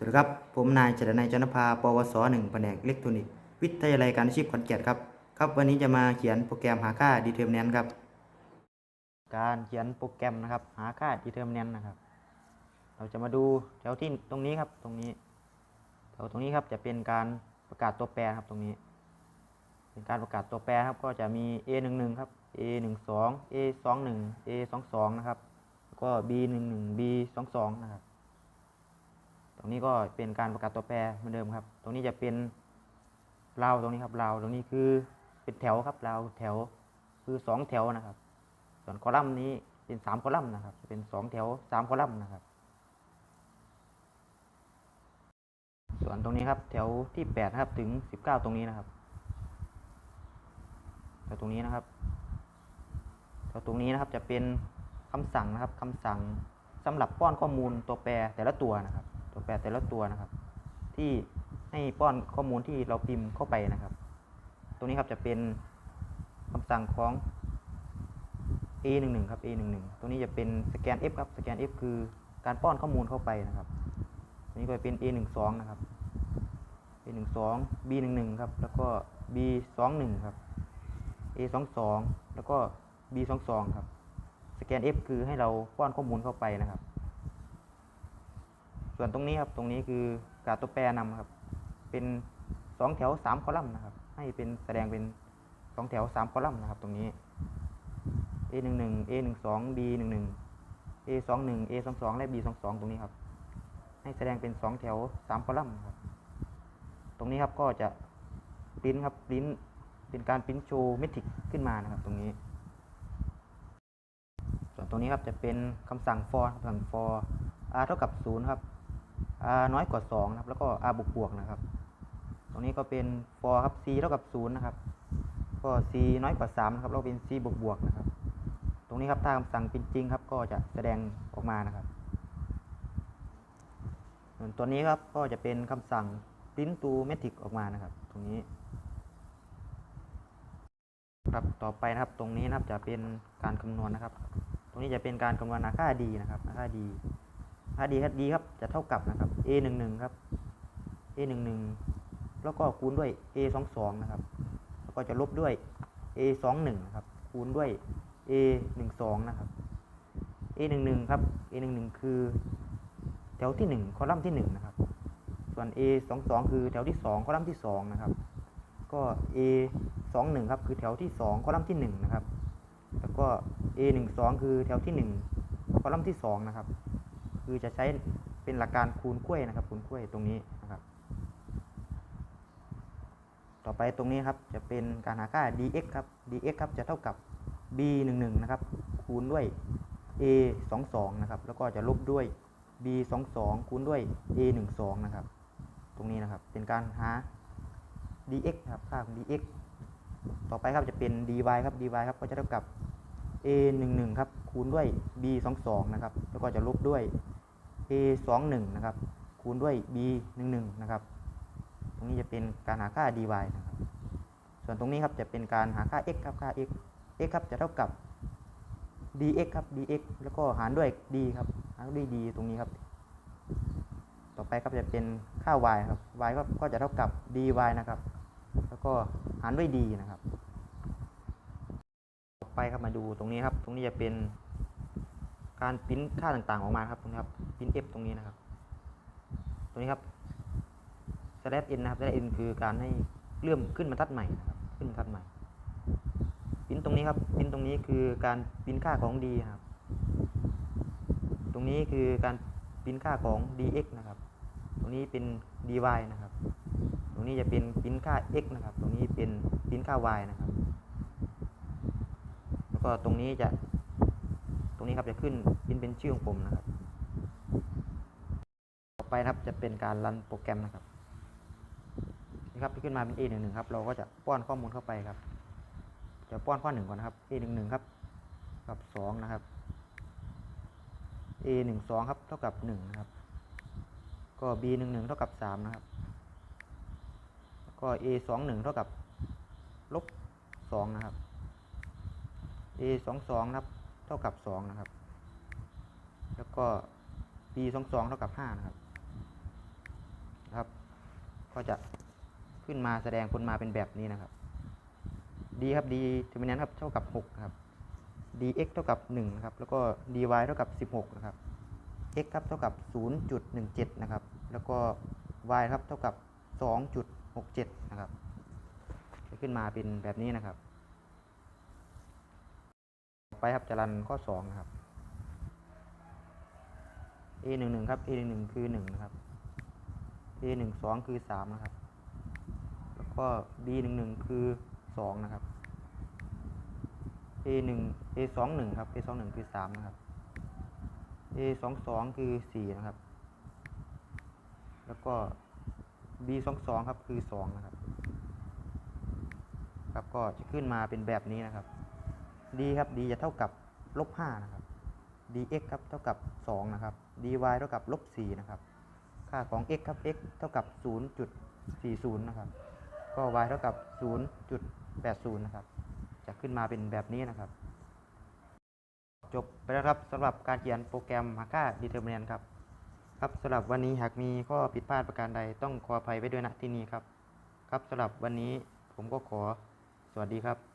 สวัสดีครับ ผมนายเจตนายจันทภา ปวสหนึ่งแผนกอิเล็กทรอนิกส์วิทยาลัยการอาชีพขอนแก่นครับ ครับวันนี้จะมาเขียนโปรแกรมหาค่า determinant ครับ การเขียนโปรแกรมนะครับ หาค่า determinant นะครับ เราจะมาดูแถวที่ตรงนี้ครับ ตรงนี้ แถวตรงนี้ครับจะเป็นการประกาศตัวแปรครับตรงนี้ เป็นการประกาศตัวแปรครับก็จะมี a 1 1ครับ a 1 2 a 2 1 a 2 2นะครับ แล้วก็ b 1 1 b 2 2นะครับ ตรงนี้ก็เป็นการประกาศตัวแปรเหมือนเดิมครับ ตรงนี้จะเป็นราวตรงนี้ครับราวตรงนี้คือเป็นแถวครับราวแถวคือสองแถวนะครับ ส่วนคอลัมน์นี้เป็นสามคอลัมน์นะครับ จะเป็นสองแถวสามคอลัมน์นะครับ ส่วนตรงนี้ครับแถวที่แปดนะครับถึงสิบเก้าตรงนี้นะครับแถวตรงนี้นะครับแถวตรงนี้นะครับจะเป็นคำสั่งนะครับคำสั่งสำหรับป้อนข้อมูลตัวแปรแต่ละตัวนะครับ แต่ละตัวนะครับ ที่ให้ป้อนข้อมูลที่เราพิมพ์เข้าไปนะครับ ตรงนี้ครับจะเป็นคำสั่งของ a 1 1 ครับ a 1 1ตรงนี้จะเป็นสแกน f ครับ สแกน f คือการป้อนข้อมูลเข้าไปนะครับตรงนี้ก็เป็น a 1 2 นะครับ a 1 2 b 1 1 ครับ แล้วก็ b 2 1 ครับ a 2 2 แล้วก็ b 2 2 ครับ สแกน f คือให้เราป้อนข้อมูลเข้าไปนะครับ ส่วนตรงนี้ครับตรงนี้คือการตัวแปรนำครับ เป็นสองแถวสามคอลัมน์นะครับ ให้เป็นแสดงเป็นสองแถวสามคอลัมน์นะครับ ตรงนี้ a หนึ่งหนึ่ง a หนึ่งสอง b หนึ่งหนึ่ง a สองหนึ่ง a สองสองและ b สองสองตรงนี้ครับ ให้แสดงเป็นสองแถวสามคอลัมน์ครับ ตรงนี้ครับก็จะปริ้นครับปริ้นเป็นการปริ้นโชว์เมทริกขึ้นมานะครับ ตรงนี้ ส่วนตรงนี้ครับจะเป็นคำสั่ง for คำสั่ง for r เท่ากับ0ครับ r น้อยกว่า2นะครับ แล้วก็ r บวกบวกนะครับ ตรงนี้ก็เป็น for ครับ c เท่ากับ0นะครับ ก็ c น้อยกว่า3นะครับแล้วก็เป็น c บวกบวกนะครับ ตรงนี้ครับถ้าคำสั่งเป็นจริงครับ ก็จะแสดงออกมานะครับ ส่วนตัวนี้ครับก็จะเป็นคำสั่ง print to metric ออกมานะครับ ตรงนี้ครับต่อไปนะครับตรงนี้นะครับจะเป็นการคำนวณนะครับ ตรงนี้จะเป็นการคำนวณค่าดีนะครับค่าดี ค่าดีครับดีครับ จะเท่ากับนะครับ a 1 1ครับ a 1 1แล้วก็คูณด้วย a 2 2นะครับ แล้วก็จะลบด้วย a 2 1นะครับ คูณด้วย a 1 2นะครับ a 1 1ครับ a 1 1คือแถวที่ 1 คอลัมน์ที่1นะครับ ส่วน a 2 2คือแถวที่ 2 คอลัมน์ที่ 2 นะครับ ก็ a 2 1ครับคือแถวที่ 2 คอลัมน์ที่ 1 นะครับ แล้วก็ a 1 2คือแถวที่ 1 คอลัมน์ที่ 2 นะครับ คือจะใช้เป็นหลักการคูณกล้วยนะครับ คูณกล้วยตรงนี้นะครับ ต่อไปตรงนี้ครับจะเป็นการหาค่า dx ครับ dx ครับจะเท่ากับ b 1 1นะครับคูณด้วย a 2 2นะครับแล้วก็จะลบด้วย b 2 2คูณด้วย a 1 2นะครับ ตรงนี้นะครับเป็นการหา dx ครับค่าของ dx ต่อไปครับจะเป็น dy ครับ dy ครับก็จะเท่ากับ a 1 1ครับคูณด้วย b 2 2นะครับแล้วก็จะลบด้วย a 2 1นะครับ คูณด้วย b 1 1นะครับ ตรงนี้จะเป็นการหาค่า dy นะครับ ส่วนตรงนี้ครับจะเป็นการหาค่า x ครับ ค่า x x ครับจะเท่ากับ dx ครับ dx แล้วก็หารด้วย d ครับ หารด้วย d ตรงนี้ครับ ต่อไปครับจะเป็นค่า y ครับ y ก็ก็จะเท่ากับ dy นะครับ แล้วก็หารด้วย d นะครับ ต่อไปครับมาดูตรงนี้ครับ ตรงนี้จะเป็น การปริ้นค่าต่างๆออกมาครับตรงนี้ครับปริ้น f ตรงนี้นะครับ ตรงนี้ครับ slash n นะครับ slash n คือการให้เลื่อมขึ้นบรรทัดใหม่นะครับขึ้นบรรทัดใหม่ปริ้นตรงนี้ครับปริ้นตรงนี้คือการปริ้นค่าของ d ครับ ตรงนี้คือการปริ้นค่าของ dx นะครับ ตรงนี้เป็น dy นะครับ ตรงนี้จะเป็นปริ้นค่า x นะครับ ตรงนี้เป็นปริ้นค่า y นะครับ แล้วก็ตรงนี้จะ รงนี้ครับจะขึ้นปริ้นเป็นชื่อของผมนะครับ ต่อไปนะครับจะเป็นการรันโปรแกรมนะครับนี่ครับที่ขึ้นมาเป็น a 1 1 ครับ เราก็จะป้อนข้อมูลเข้าไปครับจะป้อนข้อหนึ่งก่อนนะครับ a 1 1 ครับ กับ 2 นะครับ a 1 2 ครับเท่ากับ 1 นะครับ ก็ b 1 1 เท่ากับ 3 นะครับ ก็ a 2 1 เท่ากับลบ2นะครับ a 2 2 นะครับ ท่ากับ2นะครับ แล้วก็ b 2 2เท่ากับ5นะครับนะครับ ก็จะขึ้นมาแสดงผลมาเป็นแบบนี้นะครับ d ครับ d เทอร์มินนครับเท่ากับ6ครับ dx เท่ากับ1นะครับ แล้วก็ dy เท่ากับ 16 นะครับ x ครับเท่ากับ 0.17 นะครับ แล้วก็ y ครับเท่ากับ 2.67 นะครับ จะขึ้นมาเป็นแบบนี้นะครับ ไปครับจรันข้อ2ครับ a 1 1ครับ a 1 1คือ1นะครับ a 1 2คือ3นะครับ แล้วก็ b 1 1คือ2นะครับ a 1 a 2 1ครับ a 2 1คือ3นะครับ a 2 2คือ4นะครับ แล้วก็ b 2 2ครับคือ2นะครับ ครับก็จะขึ้นมาเป็นแบบนี้นะครับ d ครับ d จะเท่ากับลบ5นะครับ dx ครับเท่ากับ 2 นะครับ dy เท่ากับลบ4นะครับ ค่าของ x ครับ x เท่ากับ 0.40 นะครับ ก็ y เท่ากับ 0.80 นะครับ จะขึ้นมาเป็นแบบนี้นะครับ จบไปแล้วครับสำหรับการเขียนโปรแกรม h a k a Determinant ครับ ครับสำหรับวันนี้หากมีข้อผิดพลาดประการใดต้องขออภัยไว้ด้วยณที่นี้ครับ ครับสำหรับวันนี้ผมก็ขอสวัสดีครับ